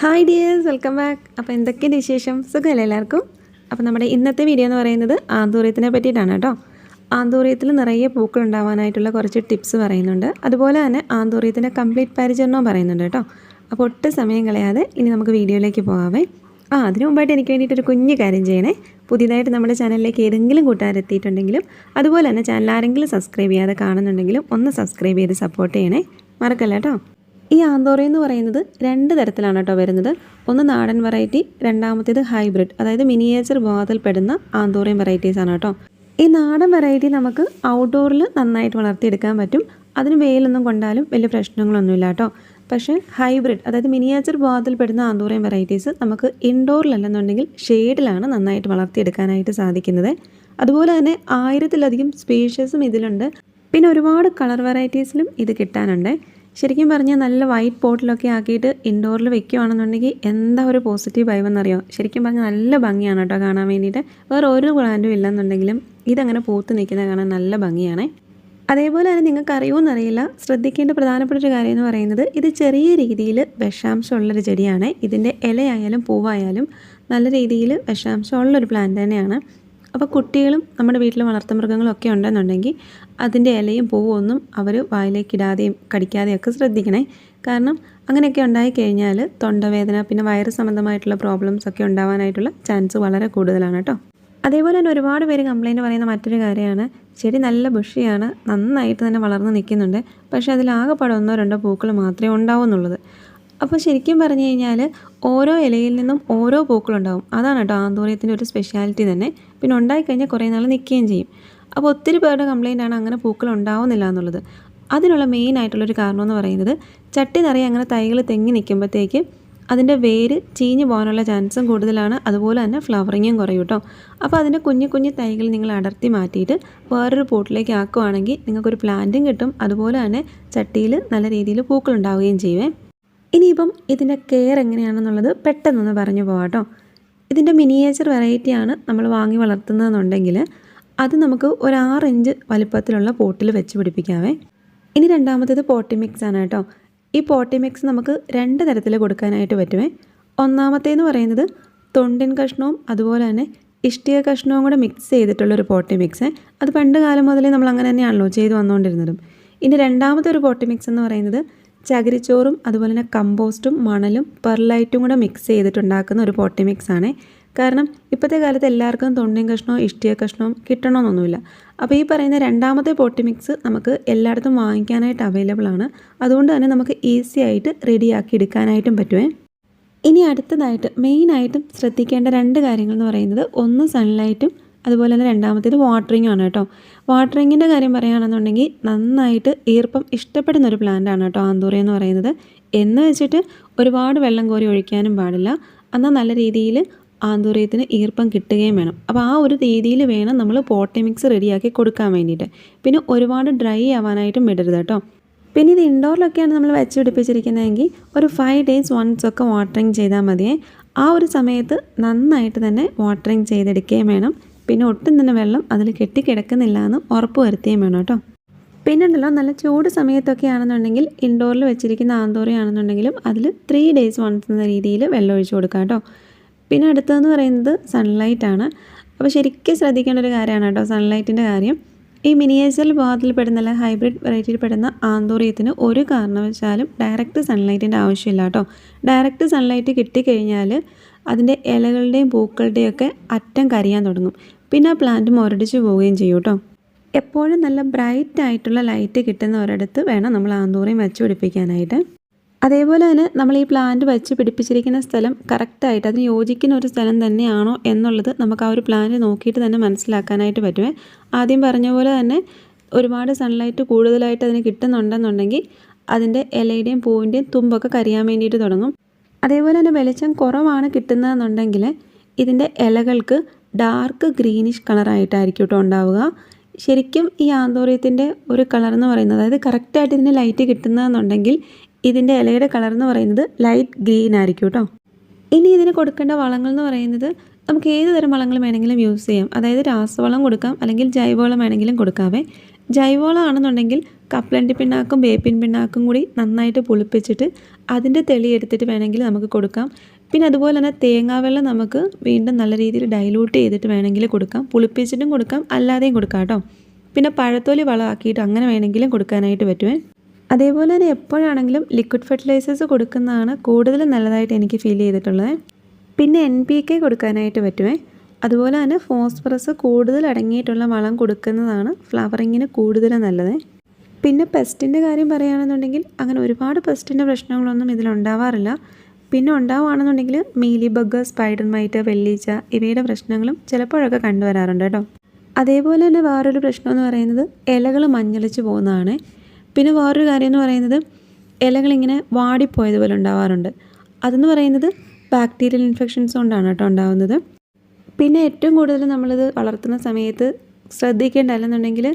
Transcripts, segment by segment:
Hi dears welcome back അപ്പോൾ എന്തൊക്കെയുണ്ട് വിശേഷം? സുഖമല്ലേ എല്ലാവർക്കും? അപ്പോൾ നമ്മുടെ ഇന്നത്തെ വീഡിയോ എന്ന് പറയുന്നത് ആന്തൂറിയത്തിനെ പറ്റിയിട്ടാണ് കേട്ടോ. ആന്തൂറിയത്തിൽ നിറയെ പൂക്കൾ ഉണ്ടാവാനായിട്ടുള്ള കുറച്ച് ടിപ്സ് പറയുന്നുണ്ട്. അതുപോലെ തന്നെ ആന്തൂറിയത്തിന്റെ കംപ്ലീറ്റ് പരിചരണവും പറയുന്നുണ്ട് കേട്ടോ. അപ്പോൾ ഒട്ടും സമയം കളയാതെ ഇനി നമുക്ക് വീഡിയോയിലേക്ക് പോകാമേ ആ അതിനു മുമ്പായിട്ട് എനിക്ക് വേണ്ടിയിട്ടൊരു കുഞ്ഞു കാര്യം ചെയ്യണേ. പുതിയതായിട്ട് നമ്മുടെ ചാനലിലേക്ക് ഏതെങ്കിലും കൂട്ടുകാരെത്തിയിട്ടുണ്ടെങ്കിലും അതുപോലെ തന്നെ ചാനൽ ആരെങ്കിലും സബ്സ്ക്രൈബ് ചെയ്യാതെ കാണുന്നുണ്ടെങ്കിലും ഒന്ന് സബ്സ്ക്രൈബ് ചെയ്ത് സപ്പോർട്ട് ചെയ്യണേ. മറക്കല്ല കേട്ടോ? ഈ ആന്തോറ എന്ന് പറയുന്നത് രണ്ട് തരത്തിലാണ് കേട്ടോ വരുന്നത്. ഒന്ന് നാടൻ വെറൈറ്റി രണ്ടാമത്തേത് ഹൈബ്രിഡ് അതായത് മിനിയേച്ചർ വിഭാഗത്തിൽപ്പെടുന്ന ആന്തോറയും വെറൈറ്റീസ് ആണ് കേട്ടോ. ഈ നാടൻ വെറൈറ്റി നമുക്ക് ഔട്ട്ഡോറിൽ നന്നായിട്ട് വളർത്തിയെടുക്കാൻ പറ്റും. അതിന് വെയിലൊന്നും കൊണ്ടാലും വലിയ പ്രശ്നങ്ങളൊന്നുമില്ല കേട്ടോ. പക്ഷേ ഹൈബ്രിഡ് അതായത് മിനിയേച്ചർ വിഭാഗത്തിൽപ്പെടുന്ന ആന്തോറയും വെറൈറ്റീസ് നമുക്ക് ഇൻഡോറിലല്ലെന്നുണ്ടെങ്കിൽ ഷെയ്ഡിലാണ് നന്നായിട്ട് വളർത്തിയെടുക്കാനായിട്ട് സാധിക്കുന്നത്. അതുപോലെ തന്നെ ആയിരത്തിലധികം സ്പീഷ്യസും ഇതിലുണ്ട്. പിന്നെ ഒരുപാട് കളർ വെറൈറ്റീസിലും ഇത് കിട്ടാനുണ്ട്. ശരിക്കും പറഞ്ഞാൽ നല്ല വൈറ്റ് പോട്ടിലൊക്കെ ആക്കിയിട്ട് ഇൻഡോറിൽ വെക്കുകയാണെന്നുണ്ടെങ്കിൽ എന്താ ഒരു പോസിറ്റീവ് വൈബ് എന്നറിയോ? ശരിക്കും പറഞ്ഞാൽ നല്ല ഭംഗിയാണ് കേട്ടോ കാണാൻ വേണ്ടിയിട്ട്. വേറെ ഒരു പ്ലാന്റും ഇല്ലെന്നുണ്ടെങ്കിലും ഇതങ്ങനെ പൂത്ത് നിൽക്കുന്നത് കാണാൻ നല്ല ഭംഗിയാണ്. അതേപോലെ തന്നെ നിങ്ങൾക്ക് അറിയുമെന്നറിയില്ല ശ്രദ്ധിക്കേണ്ട പ്രധാനപ്പെട്ട ഒരു കാര്യം എന്ന് പറയുന്നത് ഇത് ചെറിയ രീതിയിൽ വിഷാംശമുള്ളൊരു ചെടിയാണ്. ഇതിന്റെ ഇലയായാലും പൂവായാലും നല്ല രീതിയിൽ വിഷാംശമുള്ളൊരു പ്ലാന്റ് തന്നെയാണ്. അപ്പോൾ കുട്ടികളും നമ്മുടെ വീട്ടിൽ വളർത്തുമൃഗങ്ങളും ഒക്കെ ഉണ്ടെന്നുണ്ടെങ്കിൽ അതിന്റെ ഇലയും പൂവൊന്നും അവർ വായിലേക്ക് ഇടാതെയും കടിക്കാതെയും ഒക്കെ ശ്രദ്ധിക്കണേ. കാരണം അങ്ങനെയൊക്കെ ഉണ്ടായി കഴിഞ്ഞാൽ തൊണ്ടവേദന പിന്നെ വയറ് സംബന്ധമായിട്ടുള്ള പ്രോബ്ലംസ് ഒക്കെ ഉണ്ടാവാനായിട്ടുള്ള ചാൻസ് വളരെ കൂടുതലാണ് കേട്ടോ. അതേപോലെ തന്നെ ഒരുപാട് പേര് കംപ്ലൈന്റ് പറയുന്ന മറ്റൊരു കാര്യമാണ് ചെടി നല്ല ബുഷിയാണ് നന്നായിട്ട് തന്നെ വളർന്ന് നിൽക്കുന്നുണ്ട് പക്ഷേ അതിലാകെപ്പാടെ ഒന്നോ രണ്ടോ പൂക്കൾ മാത്രമേ ഉണ്ടാവുന്നുള്ളത് അപ്പോൾ ശരിക്കും പറഞ്ഞു കഴിഞ്ഞാൽ ഓരോ ഇലയിൽ നിന്നും ഓരോ പൂക്കളുണ്ടാവും. അതാണ് കേട്ടോ ആന്തൂറിയത്തിന്റെ ഒരു സ്പെഷ്യാലിറ്റി തന്നെ. പിന്നെ ഉണ്ടായിക്കഴിഞ്ഞാൽ കുറേ നാൾ നിൽക്കുകയും ചെയ്യും. അപ്പോൾ ഒത്തിരി പേരുടെ കംപ്ലയിന്റ് ആണ് അങ്ങനെ പൂക്കൾ ഉണ്ടാവുന്നില്ല എന്നുള്ളത്. അതിനുള്ള മെയിൻ ആയിട്ടുള്ളൊരു കാരണം എന്ന് പറയുന്നത് ചട്ടി നിറയെ അങ്ങനെ തൈകൾ തെങ്ങി നിൽക്കുമ്പോഴത്തേക്ക് അതിന്റെ വേര് ചീഞ്ഞു പോകാനുള്ള ചാൻസും കൂടുതലാണ്. അതുപോലെ തന്നെ ഫ്ലവറിങ്ങും കുറയും കേട്ടോ. അപ്പോൾ അതിന്റെ കുഞ്ഞു കുഞ്ഞു തൈകൾ നിങ്ങൾ അടർത്തി മാറ്റിയിട്ട് വേറൊരു പോട്ടിലേക്ക് ആക്കുവാണെങ്കിൽ നിങ്ങൾക്കൊരു പ്ലാന്റും കിട്ടും. അതുപോലെ തന്നെ ചട്ടിയിൽ നല്ല രീതിയിൽ പൂക്കൾ ഉണ്ടാവുകയും ചെയ്യുവേ. ഇനിയിപ്പം ഇതിന്റെ കെയർ എങ്ങനെയാണെന്നുള്ളത് പെട്ടെന്നൊന്ന് പറഞ്ഞു പോകാം കേട്ടോ. ഇതിന്റെ മിനിയേച്ചർ വെറൈറ്റിയാണ് നമ്മൾ വാങ്ങി വളർത്തുന്നതെന്നുണ്ടെങ്കിൽ അത് നമുക്ക് ഒരു ആറ് ഇഞ്ച് വലിപ്പത്തിലുള്ള പോട്ടിൽ വെച്ച് പിടിപ്പിക്കാവേ. ഇനി രണ്ടാമത്തേത് പോട്ടി മിക്സ് ആണ് കേട്ടോ. ഈ പോട്ടി മിക്സ് നമുക്ക് രണ്ട് തരത്തിൽ കൊടുക്കാനായിട്ട് പറ്റുമേ ഒന്നാമത്തേന്ന് പറയുന്നത് തൊണ്ടിൻ കഷ്ണവും അതുപോലെ തന്നെ ഇഷ്ടിക കഷ്ണവും കൂടെ മിക്സ് ചെയ്തിട്ടുള്ളൊരു പോട്ടി മിക്സ് അത് പണ്ട് കാലം മുതലേ നമ്മൾ അങ്ങനെ തന്നെയാണല്ലോ ചെയ്ത് വന്നുകൊണ്ടിരുന്നതും. ഇനി രണ്ടാമത്തെ ഒരു പോട്ടി മിക്സ് എന്ന് പറയുന്നത് ചകിരിച്ചോറും അതുപോലെ തന്നെ കമ്പോസ്റ്റും മണലും പെർലൈറ്റും കൂടെ മിക്സ് ചെയ്തിട്ടുണ്ടാക്കുന്ന ഒരു പോട്ടി മിക്സ് ആണ്. കാരണം ഇപ്പോഴത്തെ കാലത്ത് എല്ലാവർക്കും തൊണ്ടിയും കഷ്ണവും ഇഷ്ടിയ കഷ്ണവും കിട്ടണമെന്നൊന്നുമില്ല. അപ്പോൾ ഈ പറയുന്ന രണ്ടാമത്തെ പോട്ടി മിക്സ് നമുക്ക് എല്ലായിടത്തും വാങ്ങിക്കാനായിട്ട് അവൈലബിൾ ആണ്. അതുകൊണ്ട് തന്നെ നമുക്ക് ഈസി ആയിട്ട് റെഡിയാക്കി എടുക്കാനായിട്ടും പറ്റുമേ ഇനി അടുത്തതായിട്ട് മെയിനായിട്ടും ശ്രദ്ധിക്കേണ്ട രണ്ട് കാര്യങ്ങൾ എന്ന് പറയുന്നത് ഒന്ന് സൺലൈറ്റും അതുപോലെ തന്നെ രണ്ടാമത്തേത് വാട്ടറിങ്ങും ആണ് കേട്ടോ. വാട്ടറിങ്ങിന്റെ കാര്യം പറയുകയാണെന്നുണ്ടെങ്കിൽ നന്നായിട്ട് ഈർപ്പം ഇഷ്ടപ്പെടുന്ന ഒരു പ്ലാന്റ് ആണ് കേട്ടോ ആന്തൂറി എന്ന് പറയുന്നത്. എന്ന് വെച്ചിട്ട് ഒരുപാട് വെള്ളം കോരി ഒഴിക്കാനും പാടില്ല. എന്നാൽ നല്ല രീതിയിൽ ആന്തൂറിയത്തിന് ഈർപ്പം കിട്ടുകയും വേണം. അപ്പോൾ ആ ഒരു രീതിയിൽ വേണം നമ്മൾ പോട്ടി മിക്സ് റെഡിയാക്കി കൊടുക്കാൻ വേണ്ടിയിട്ട്. പിന്നെ ഒരുപാട് ഡ്രൈ ആവാനായിട്ടും വിടരുത് കേട്ടോ. പിന്നെ ഇത് ഇൻഡോറിലൊക്കെയാണ് നമ്മൾ വെച്ച് പിടിപ്പിച്ചിരിക്കുന്നതെങ്കിൽ ഒരു ഫൈവ് ഡേയ്സ് വൺസ് ഒക്കെ വാട്ടറിങ് ചെയ്താൽ മതിയേ. ആ ഒരു സമയത്ത് നന്നായിട്ട് തന്നെ വാട്ടറിങ് ചെയ്തെടുക്കുകയും വേണം. പിന്നെ ഒട്ടും തന്നെ വെള്ളം അതിൽ കെട്ടിക്കിടക്കുന്നില്ല എന്ന് ഉറപ്പ് വരുത്തുകയും വേണം കേട്ടോ. പിന്നെ ഉണ്ടല്ലോ നല്ല ചൂട് സമയത്തൊക്കെ ആണെന്നുണ്ടെങ്കിൽ ഇൻഡോറിൽ വെച്ചിരിക്കുന്ന ആന്തോറി ആണെന്നുണ്ടെങ്കിലും അതിൽ ത്രീ ഡേയ്സ് വൺസ് എന്ന രീതിയിൽ വെള്ളം ഒഴിച്ചു കൊടുക്കാം കേട്ടോ. പിന്നെ അടുത്തതെന്ന് പറയുന്നത് സൺലൈറ്റാണ് അപ്പോൾ ശരിക്കും ശ്രദ്ധിക്കേണ്ട ഒരു കാര്യമാണ് കേട്ടോ സൺലൈറ്റിന്റെ കാര്യം. ഈ മിനിയേച്ചർ പെടുന്ന അല്ല ഹൈബ്രിഡ് വെറൈറ്റിയിൽ പെടുന്ന ആന്തോറിയത്തിന് ഒരു കാരണവശാലും ഡയറക്റ്റ് സൺലൈറ്റിന്റെ ആവശ്യമില്ല കേട്ടോ. ഡയറക്റ്റ് സൺലൈറ്റ് കിട്ടിക്കഴിഞ്ഞാൽ അതിന്റെ ഇലകളുടെയും പൂക്കളുടെയും ഒക്കെ അറ്റം കരിയാൻ തുടങ്ങും. പിന്നെ ആ പ്ലാന്റ് മുരടിച്ച് പോവുകയും ചെയ്യും കേട്ടോ. എപ്പോഴും നല്ല ബ്രൈറ്റ് ആയിട്ടുള്ള ലൈറ്റ് കിട്ടുന്ന ഒരിടത്ത് വേണം നമ്മൾ ആന്തൂറയും വെച്ച് പിടിപ്പിക്കാനായിട്ട്. അതേപോലെ തന്നെ നമ്മൾ ഈ പ്ലാന്റ് വെച്ച് പിടിപ്പിച്ചിരിക്കുന്ന സ്ഥലം കറക്റ്റായിട്ട് അതിന് യോജിക്കുന്ന ഒരു സ്ഥലം തന്നെയാണോ എന്നുള്ളത് നമുക്ക് ആ ഒരു പ്ലാന്റ് നോക്കിയിട്ട് തന്നെ മനസ്സിലാക്കാനായിട്ട് പറ്റുമേ ആദ്യം പറഞ്ഞ പോലെ തന്നെ ഒരുപാട് സൺലൈറ്റ് കൂടുതലായിട്ട് അതിന് കിട്ടുന്നുണ്ടെന്നുണ്ടെങ്കിൽ അതിന്റെ ഇലയുടെയും പൂവിന്റെയും തുമ്പൊക്കെ കരിയാൻ വേണ്ടിയിട്ട് തുടങ്ങും. അതേപോലെ തന്നെ വെളിച്ചം കുറവാണ് കിട്ടുന്നതെന്നുണ്ടെങ്കിൽ ഇതിന്റെ ഇലകൾക്ക് ഡാർക്ക് ഗ്രീനിഷ് കളറായിട്ടായിരിക്കും കേട്ടോ ഉണ്ടാവുക. ശരിക്കും ഈ ആന്തോറിയത്തിന്റെ ഒരു കളർ എന്ന് പറയുന്നത് അതായത് കറക്റ്റായിട്ട് ഇതിന് ലൈറ്റ് കിട്ടുന്നതെന്നുണ്ടെങ്കിൽ ഇതിന്റെ ഇലയുടെ കളർ എന്ന് പറയുന്നത് ലൈറ്റ് ഗ്രീൻ ആയിരിക്കും കേട്ടോ. ഇനി ഇതിന് കൊടുക്കേണ്ട വളങ്ങൾ എന്ന് പറയുന്നത് നമുക്ക് ഏത് തരം വളങ്ങൾ വേണമെങ്കിലും യൂസ് ചെയ്യാം. അതായത് രാസവളം കൊടുക്കാം അല്ലെങ്കിൽ ജൈവവളം വേണമെങ്കിലും കൊടുക്കാവേ. ജൈവവളം ആണെന്നുണ്ടെങ്കിൽ കപ്പലണ്ടി പിണ്ണാക്കും വേപ്പിൻ പിണ്ണാക്കും കൂടി നന്നായിട്ട് പുളിപ്പിച്ചിട്ട് അതിന്റെ തെളി എടുത്തിട്ട് വേണമെങ്കിൽ നമുക്ക് കൊടുക്കാം. പിന്നെ അതുപോലെ തന്നെ തേങ്ങാവെള്ളം നമുക്ക് വീണ്ടും നല്ല രീതിയിൽ ഡൈലൂട്ട് ചെയ്തിട്ട് വേണമെങ്കിൽ കൊടുക്കാം. പുളിപ്പിച്ചിട്ടും കൊടുക്കാം. അല്ലാതെയും കൊടുക്കാം കേട്ടോ. പിന്നെ പഴത്തോലി വളമാക്കിയിട്ട് അങ്ങനെ വേണമെങ്കിലും കൊടുക്കാനായിട്ട് പറ്റുമേ അതേപോലെ തന്നെ എപ്പോഴാണെങ്കിലും ലിക്വിഡ് ഫെർട്ടിലൈസേഴ്സ് കൊടുക്കുന്നതാണ് കൂടുതൽ നല്ലതായിട്ട് എനിക്ക് ഫീൽ ചെയ്തിട്ടുള്ളത്. പിന്നെ എൻ പി കെ കൊടുക്കാനായിട്ട് പറ്റുമേ അതുപോലെ തന്നെ ഫോസ്ഫറസ് കൂടുതൽ അടങ്ങിയിട്ടുള്ള വളം കൊടുക്കുന്നതാണ് ഫ്ലവറിങ്ങിന് കൂടുതൽ നല്ലത്. പിന്നെ പെസ്റ്റിന്റെ കാര്യം പറയുകയാണെന്നുണ്ടെങ്കിൽ അങ്ങനെ ഒരുപാട് പെസ്റ്റിന്റെ പ്രശ്നങ്ങളൊന്നും ഇതിലുണ്ടാവാറില്ല. പിന്നെ ഉണ്ടാവുകയാണെന്നുണ്ടെങ്കിൽ മീലി ബഗ് സ്പൈഡർ മൈറ്റ് വെള്ളീച്ച ഇവയുടെ പ്രശ്നങ്ങളും ചിലപ്പോഴൊക്കെ കണ്ടുവരാറുണ്ട് കേട്ടോ. അതേപോലെ തന്നെ വേറൊരു പ്രശ്നം എന്ന് പറയുന്നത് ഇലകൾ മഞ്ഞളിച്ച് പോകുന്നതാണ്. പിന്നെ വേറൊരു കാര്യം എന്ന് പറയുന്നത് ഇലകളിങ്ങനെ വാടിപ്പോയതുപോലെ ഉണ്ടാവാറുണ്ട്. അതെന്ന് പറയുന്നത് ബാക്ടീരിയൽ ഇൻഫെക്ഷൻസ് കൊണ്ടാണ് കേട്ടോ ഉണ്ടാകുന്നത് പിന്നെ ഏറ്റവും കൂടുതൽ നമ്മളിത് വളർത്തുന്ന സമയത്ത് ശ്രദ്ധിക്കേണ്ട അല്ലെന്നുണ്ടെങ്കിൽ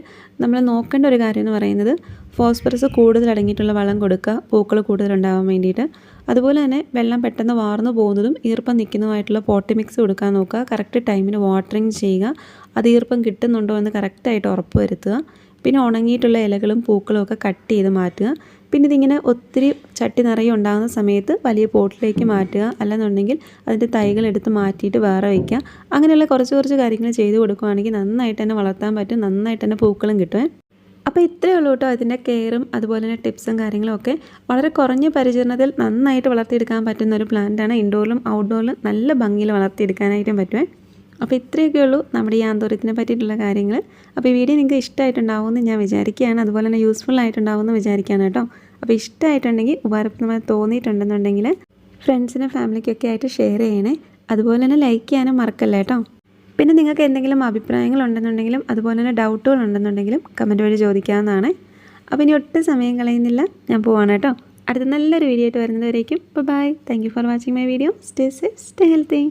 നമ്മൾ നോക്കേണ്ട ഒരു കാര്യം എന്ന് പറയുന്നത് ഫോസ്ഫറസ് കൂടുതൽ അടങ്ങിയിട്ടുള്ള വളം കൊടുക്കുക പൂക്കൾ കൂടുതൽ ഉണ്ടാവാൻ വേണ്ടിയിട്ട്. അതുപോലെ തന്നെ വെള്ളം പെട്ടെന്ന് വാർന്നു പോകുന്നതും ഈർപ്പം നിൽക്കുന്നതുമായിട്ടുള്ള പോട്ടി മിക്സ് കൊടുക്കാൻ നോക്കുക. കറക്റ്റ് ടൈമിന് വാട്ടറിങ് ചെയ്യുക. അത് ഈർപ്പം കിട്ടുന്നുണ്ടോ എന്ന് കറക്റ്റായിട്ട് ഉറപ്പ് വരുത്തുക. പിന്നെ ഉണങ്ങിയിട്ടുള്ള ഇലകളും പൂക്കളും ഒക്കെ കട്ട് ചെയ്ത് മാറ്റുക. പിന്നെ ഇതിങ്ങനെ ഒത്തിരി ചട്ടി നിറയെ ഉണ്ടാകുന്ന സമയത്ത് വലിയ പോട്ടിലേക്ക് മാറ്റുക. അല്ലെന്നുണ്ടെങ്കിൽ അതിന്റെ തൈകൾ എടുത്ത് മാറ്റിയിട്ട് വേറെ വയ്ക്കുക. അങ്ങനെയുള്ള കുറച്ച് കുറച്ച് കാര്യങ്ങൾ ചെയ്ത് കൊടുക്കുകയാണെങ്കിൽ നന്നായിട്ട് തന്നെ വളർത്താൻ പറ്റും. നന്നായിട്ട് തന്നെ പൂക്കളും കിട്ടുമേ അപ്പോൾ ഇത്രയേ ഉള്ളൂ കേട്ടോ അതിന്റെ കെയറും അതുപോലെ തന്നെ ടിപ്സും കാര്യങ്ങളും ഒക്കെ. വളരെ കുറഞ്ഞ പരിചരണത്തിൽ നന്നായിട്ട് വളർത്തിയെടുക്കാൻ പറ്റുന്ന ഒരു പ്ലാന്റാണ് ഇൻഡോറിലും ഔട്ട്ഡോറിലും നല്ല ഭംഗിയിൽ വളർത്തിയെടുക്കാനായിട്ടും പറ്റുമേ അപ്പോൾ ഇത്രയൊക്കെ ഉള്ളൂ നമ്മുടെ ഈ ആന്തോരത്തിനെ പറ്റിയിട്ടുള്ള കാര്യങ്ങൾ അപ്പോൾ ഈ വീഡിയോ നിങ്ങൾക്ക് ഇഷ്ടമായിട്ടുണ്ടാവുമെന്ന് ഞാൻ വിചാരിക്കുകയാണ്. അതുപോലെ തന്നെ യൂസ്ഫുൾ ആയിട്ടുണ്ടാവുമെന്ന് വിചാരിക്കുകയാണ് കേട്ടോ. അപ്പോൾ ഇഷ്ടമായിട്ടുണ്ടെങ്കിൽ ഉപകാരപ്രദമായി തോന്നിയിട്ടുണ്ടെന്നുണ്ടെങ്കിൽ ഫ്രണ്ട്സിനും ഫാമിലിക്കൊക്കെ ആയിട്ട് ഷെയർ ചെയ്യണേ. അതുപോലെ തന്നെ ലൈക്ക് ചെയ്യാനും മറക്കല്ല കേട്ടോ. പിന്നെ നിങ്ങൾക്ക് എന്തെങ്കിലും അഭിപ്രായങ്ങൾ ഉണ്ടെന്നുണ്ടെങ്കിലും അതുപോലെ തന്നെ ഡൗട്ടുകൾ ഉണ്ടെന്നുണ്ടെങ്കിലും കമന്റ് വഴി ചോദിക്കാവുന്നതാണ്. അപ്പോൾ ഇനി ഒട്ടും സമയം കളയുന്നില്ല. ഞാൻ പോവാണ് കേട്ടോ. അടുത്ത നല്ലൊരു വീഡിയോ ആയിട്ട് വരുന്നതുവരേക്കും. Bye thank you for watching my video stay safe stay healthy